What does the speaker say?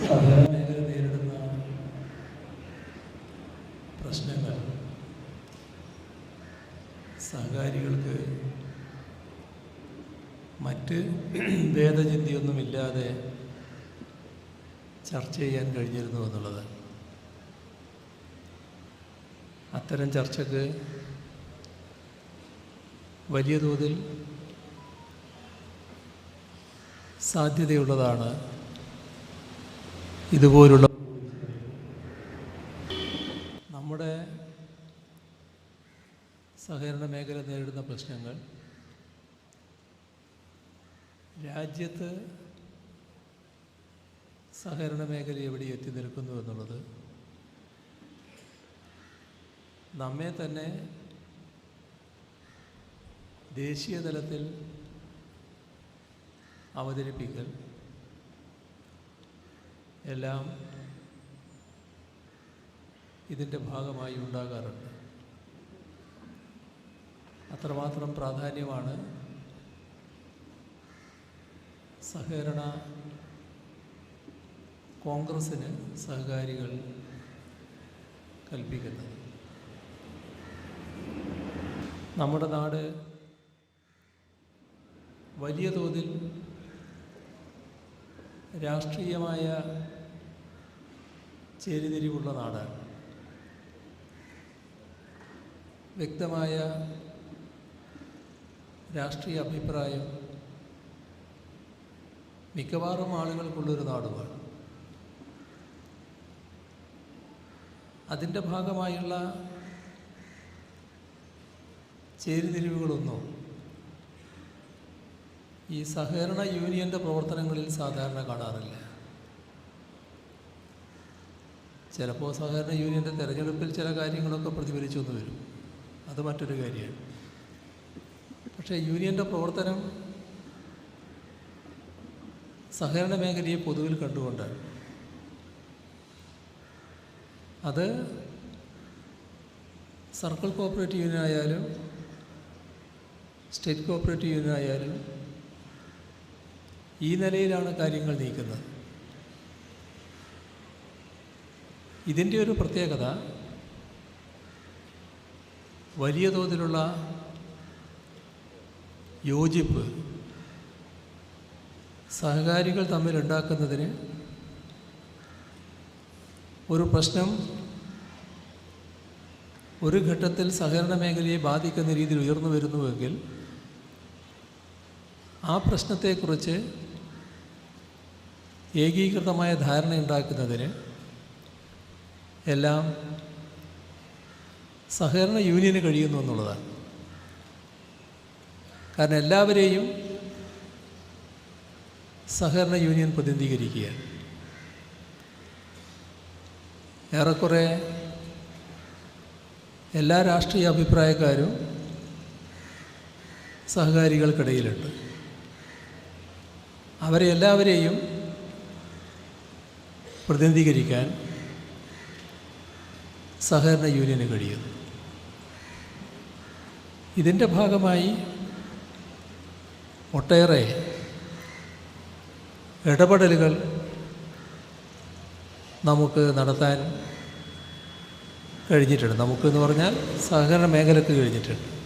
സഹകരണ നേരിടുന്ന പ്രശ്നങ്ങൾ. സഹകാരികൾക്ക് മറ്റ് ഭേദചിന്തയൊന്നുമില്ലാതെ ചർച്ച ചെയ്യാൻ കഴിഞ്ഞിരുന്നു എന്നുള്ളത്. അത്തരം ചർച്ചക്ക് വലിയ തോതിൽ സാധ്യതയുള്ളതാണ് ഇതുപോലുള്ള നമ്മുടെ സഹകരണ മേഖല നേരിടുന്ന പ്രശ്നങ്ങൾ രാജ്യത്ത് സഹകരണ മേഖല എവിടെ എത്തി നിൽക്കുന്നു എന്നുള്ളത് നമ്മെ തന്നെ ദേശീയ തലത്തിൽ അവതരിപ്പിക്കൽ എല്ലാം ഇതിന്റെ ഭാഗമായി ഉണ്ടാകാറുണ്ട്. അത്രമാത്രം പ്രാധാന്യമാണ് സഹകരണ കോൺഗ്രസ്സിന് സഹകാരികൾ കൽപ്പിക്കുന്നത്. നമ്മുടെ നാട് വലിയ തോതിൽ രാഷ്ട്രീയമായ ചേരിതിരിവുള്ള നാടാണ്. വ്യക്തമായ രാഷ്ട്രീയ അഭിപ്രായം മിക്കവാറും ആളുകൾക്കുള്ളൊരു നാടുമാണ്. അതിന്റെ ഭാഗമായുള്ള ചേരിതിരിവുകളൊന്നും ഈ സഹകരണ യൂണിയന്റെ പ്രവർത്തനങ്ങളിൽ സാധാരണ കാണാറില്ല. ചിലപ്പോൾ സഹകരണ യൂണിയന്റെ തിരഞ്ഞെടുപ്പിൽ ചില കാര്യങ്ങളൊക്കെ പ്രതിഫലിച്ചു എന്ന് വരും. അത് മറ്റൊരു കാര്യമാണ്. പക്ഷേ യൂണിയന്റെ പ്രവർത്തനം സഹകരണ മേഖലയെ പൊതുവിൽ കണ്ടുകൊണ്ടാണ്. അത് സർക്കിൾ കോപ്പറേറ്റീവ് യൂണിയൻ ആയാലും സ്റ്റേറ്റ് കോപ്പറേറ്റീവ് യൂണിയൻ ആയാലും ഈ നിലയിലാണ് കാര്യങ്ങൾ നീക്കുന്നത്. ഇതിന്റെ ഒരു പ്രത്യേകത വലിയ തോതിലുള്ള യോജിപ്പ് സഹകാരികൾ തമ്മിൽ ഉണ്ടാക്കുന്നതിന് ഒരു പ്രശ്നം ഒരു ഘട്ടത്തിൽ സഹകരണ മേഖലയെ ബാധിക്കുന്ന രീതിയിൽ ഉയർന്നു വരുന്നുവെങ്കിൽ ആ പ്രശ്നത്തെക്കുറിച്ച് ഏകീകൃതമായ ധാരണയുണ്ടാക്കുന്നതിന് എല്ലാം സഹകരണ യൂണിയന് കഴിയുന്നു എന്നുള്ളതാണ്. കാരണം എല്ലാവരെയും സഹകരണ യൂണിയൻ പ്രതിനിധീകരിക്കുകയാണ്. ഏറെക്കുറെ എല്ലാ രാഷ്ട്രീയ അഭിപ്രായക്കാരും സഹകാരികൾക്കിടയിലുണ്ട്. അവരെ എല്ലാവരെയും പ്രതിനിധീകരിക്കാൻ സഹകരണ യൂണിയന് കഴിയുന്നു ഇതിന്റെ ഭാഗമായി ഒട്ടേറെ ഇടപെടലുകൾ നമുക്ക് നടത്താൻ കഴിഞ്ഞിട്ടുണ്ട്. നമുക്കെന്ന് പറഞ്ഞാൽ സഹകരണ മേഖലക്ക് കഴിഞ്ഞിട്ടുണ്ട്.